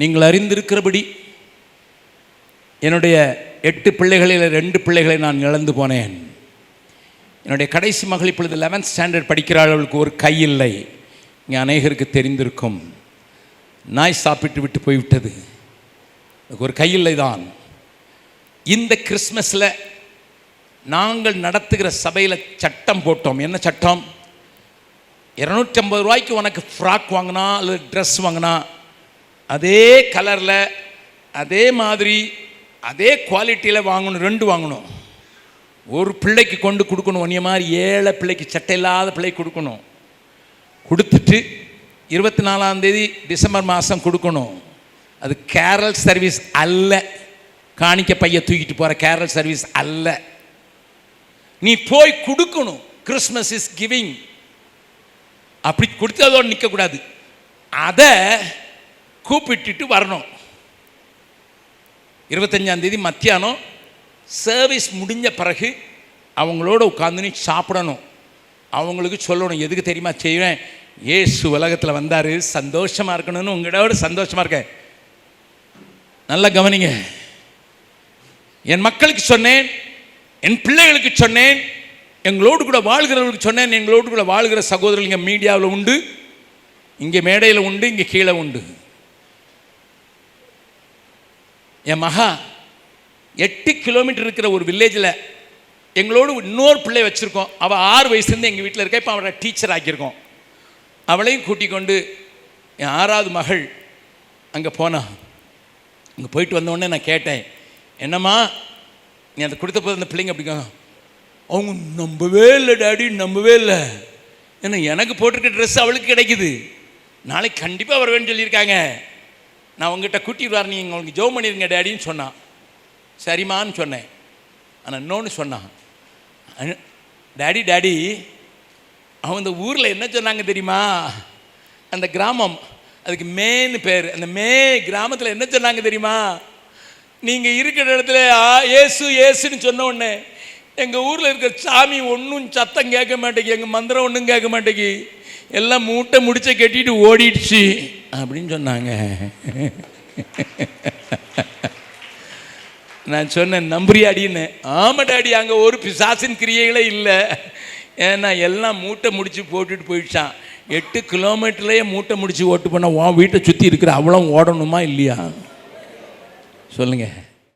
நீங்கள் அறிந்திருக்கிறபடி என்னுடைய எட்டு பிள்ளைகளில் ரெண்டு பிள்ளைகளை நான் இழந்து போனேன். என்னுடைய கடைசி மகள் இப்பொழுது லெவன்த் ஸ்டாண்டர்ட் படிக்கிறாளவளுக்கு ஒரு கை இல்லை. இங்கே அநேகருக்கு தெரிந்திருக்கும். நாய் சாப்பிட்டு விட்டு போய்விட்டது. ஒரு கையில்லை தான் இந்த கிறிஸ்மஸில் நாங்கள் நடத்துகிற சபையில் சட்டம் போட்டோம். என்ன சட்டம்? இரநூற்றம்பது ரூபாய்க்கு உனக்கு ஃப்ராக் வாங்கினா அல்லது ட்ரெஸ் வாங்கினா அதே கலரில் அதே மாதிரி அதே குவாலிட்டியில் வாங்கணும் ரெண்டு வாங்கணும். ஒரு பிள்ளைக்கு கொண்டு கொடுக்கணும் ஒன்றிய மாதிரி ஏழை பிள்ளைக்கு சட்டை இல்லாத பிள்ளைக்கு கொடுக்கணும். கொடுத்துட்டு இருபத்தி நாலாம் தேதி டிசம்பர் மாதம் கொடுக்கணும். அது கேரல் சர்வீஸ் அல்ல. காணிக்க பைய தூக்கிட்டு போகிற கேரல் சர்வீஸ் அல்ல. நீ போய் கொடுக்கணும். கிறிஸ்மஸ் இஸ் கிவிங் அப்படி கொடுத்து அதோடு நிற்கக்கூடாது அதை கூப்பிட்டுட்டு வரணும். இருபத்தஞ்சாம் தேதி மத்தியானம் சர்வீஸ் முடிஞ்ச பிறகு அவங்களோட உட்காந்து நீ சாப்பிடணும். அவங்களுக்கு சொல்லணும் எதுக்கு தெரியுமா செய்வேன்? ஏசு உலகத்தில் வந்தார் சந்தோஷமாக இருக்கணும்னு உங்களோட சந்தோஷமாக இருக்கேன். நல்லா கவனிங்க. என் மக்களுக்கு சொன்னேன் என் பிள்ளைகளுக்கு சொன்னேன் எங்களோடு கூட வாழ்கிறவர்களுக்கு சொன்னேன் எங்களோடு கூட வாழ்கிற சகோதரர்கள் இங்கே மீடியாவில் உண்டு இங்கே மேடையில் உண்டு இங்கே கீழே உண்டு. என் மகா எட்டு கிலோமீட்டர் இருக்கிற ஒரு வில்லேஜில் எங்களோடு இன்னொரு பிள்ளை வச்சுருக்கோம். அவள் ஆறு வயசுலேருந்து எங்கள் வீட்டில் இருக்கா இப்போ அவளை டீச்சர் ஆக்கியிருக்கோம். அவளையும் கூட்டிக் கொண்டு என் ஆறாவது மகள் அங்கே போனா. அங்கே போயிட்டு வந்தோடனே நான் கேட்டேன் என்னம்மா நீ அதை கொடுத்த போது அந்த பிள்ளைங்க அப்படிங்க அவங்க நம்பவே இல்லை டாடி நம்பவே இல்லை. ஏன்னா எனக்கு போட்டிருக்க ட்ரெஸ் அவளுக்கு கிடைக்குது. நாளைக்கு கண்டிப்பாக வருவேன்னு சொல்லியிருக்காங்க. நான் உங்ககிட்ட கூட்டிட்டு வரேன் நீங்கள் உங்களுக்கு ஜோ பண்ணிருங்க டேடின்னு சொன்னான் சரிம்மான்னு சொன்னேன். ஆனால் இன்னொன்று சொன்னான். டேடி டேடி அவன் இந்த ஊரில் என்ன சொன்னாங்க தெரியுமா? அந்த கிராமம் அதுக்கு மேன்னு பேர். அந்த மே கிராமத்தில் என்ன சொன்னாங்க தெரியுமா? நீங்கள் இருக்கிற இடத்துல ஆ ஏசு ஏசுன்னு சொன்ன உடனே எங்கள் ஊரில் இருக்கிற சாமி ஒன்றும் சத்தம் கேட்க மாட்டேங்கி எங்கள் மந்திரம் ஒன்றும் கேட்க மாட்டேங்கி எல்லாம் மூட்டை முடிச்ச கட்டிட்டு ஓடிடுச்சு. அப்படின்னு சொன்னாங்க. நான் சொன்னேன் நம்புறியாடின்னு. ஆமா டாடி அங்கே ஒரு பிசாசின் கிரியைகளே இல்லை. ஏன்னா எல்லாம் மூட்டை முடித்து போட்டுட்டு போயிடுச்சான் எட்டு கிலோமீட்டர்லேயே மூட்டை முடித்து ஓட்டு பண்ண உன் வீட்டை சுற்றி இருக்கிற அவ்வளோ ஓடணுமா இல்லையா? சொல்லுங்கள்